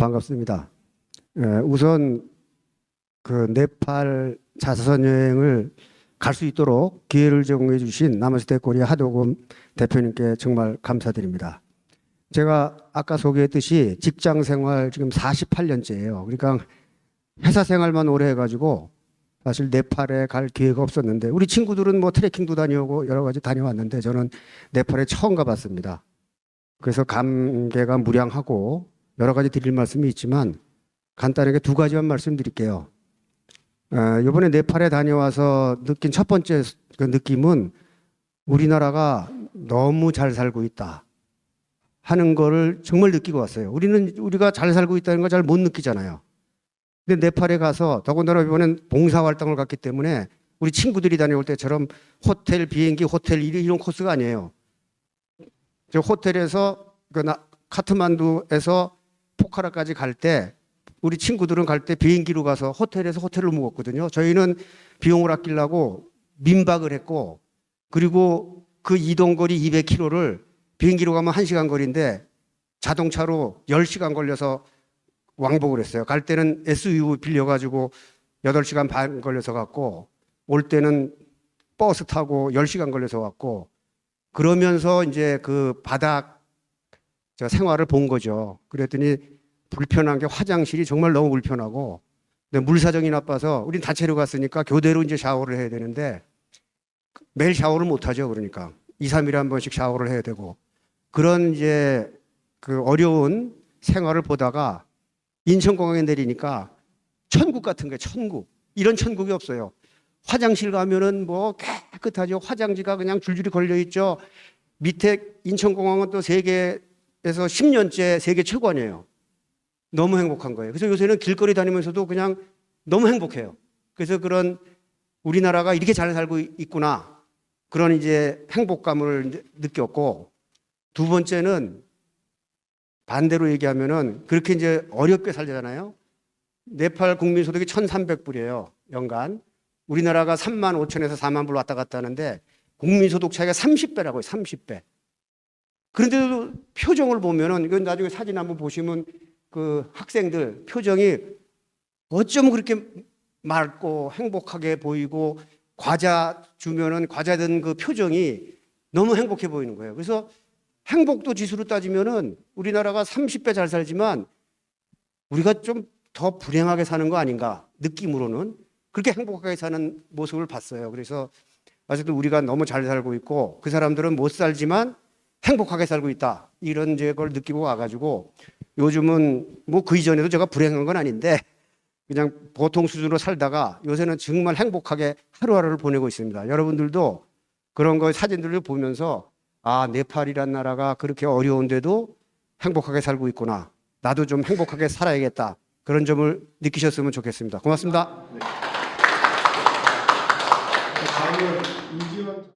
반갑습니다. 예, 우선 그 네팔 자선 여행을 갈 수 있도록 기회를 제공해 주신 나머지대 코리아 하도금 대표님께 정말 감사드립니다. 제가 아까 소개했듯이 직장 생활 지금 48년째예요. 그러니까 회사 생활만 오래 해가지고 사실 네팔에 갈 기회가 없었는데 우리 친구들은 뭐 트레킹도 다녀오고 여러 가지 다녀왔는데 저는 네팔에 처음 가봤습니다. 그래서 감개가 무량하고 여러 가지 드릴 말씀이 있지만 간단하게 두 가지만 말씀드릴게요. 어, 이번에 네팔에 다녀와서 느낀 첫 번째 그 느낌은 우리나라가 너무 잘 살고 있다 하는 거를 정말 느끼고 왔어요. 우리는 우리가 잘 살고 있다는 걸 잘 못 느끼잖아요. 근데 네팔에 가서 더군다나 이번엔 봉사 활동을 갔기 때문에 우리 친구들이 다녀올 때처럼 호텔, 비행기, 호텔 이런 코스가 아니에요. 저 호텔에서 그 나, 카트만두에서 포카라까지 갈 때 우리 친구들은 갈 때 비행기로 가서 호텔에서 호텔을 묵었거든요. 저희는 비용을 아끼려고 민박을 했고 그리고 그 이동 거리 200km를 비행기로 가면 1시간 거리인데 자동차로 10시간 걸려서 왕복을 했어요. 갈 때는 SUV 빌려 가지고 8시간 반 걸려서 갔고 올 때는 버스 타고 10시간 걸려서 왔고 그러면서 이제 그 바닥 저 생활을 본 거죠. 그랬더니 불편한 게 화장실이 정말 너무 불편하고 근데 물 사정이 나빠서 우린 단체로 갔으니까 교대로 이제 샤워를 해야 되는데 매일 샤워를 못 하죠. 그러니까 2, 3일에 한 번씩 샤워를 해야 되고 그런 이제 그 어려운 생활을 보다가 인천공항에 내리니까 천국 같은 게 천국. 이런 천국이 없어요. 화장실 가면은 뭐 깨끗하죠. 화장지가 그냥 줄줄이 걸려 있죠. 밑에 인천공항은 또 세계 에서 10년째 세계 최고아니에요. 너무 행복한 거예요. 그래서 요새는 길거리 다니면서도 그냥 너무 행복해요. 그래서 그런 우리나라가 이렇게 잘 살고 있구나. 그런 이제 행복감을 느꼈고 두 번째는 반대로 얘기하면은 그렇게 이제 어렵게 살잖아요. 네팔 국민 소득이 1,300불이에요. 연간. 우리나라가 3만 5천에서 4만 불 왔다 갔다 하는데 국민 소득 차이가 30배라고요. 30배. 그런데도 표정을 보면은 이건 나중에 사진 한번 보시면 그 학생들 표정이 어쩜 그렇게 맑고 행복하게 보이고 과자 주면은 과자 든 그 표정이 너무 행복해 보이는 거예요. 그래서 행복도 지수로 따지면은 우리나라가 30배 잘 살지만 우리가 좀 더 불행하게 사는 거 아닌가 느낌으로는 그렇게 행복하게 사는 모습을 봤어요. 그래서 아직도 우리가 너무 잘 살고 있고 그 사람들은 못 살지만 행복하게 살고 있다 이런 걸 느끼고 와가지고 요즘은 뭐 그 이전에도 제가 불행한 건 아닌데 그냥 보통 수준으로 살다가 요새는 정말 행복하게 하루하루를 보내고 있습니다. 여러분들도 그런 거 사진들을 보면서 아 네팔이란 나라가 그렇게 어려운데도 행복하게 살고 있구나. 나도 좀 행복하게 살아야겠다. 그런 점을 느끼셨으면 좋겠습니다. 고맙습니다. 다음은 이지원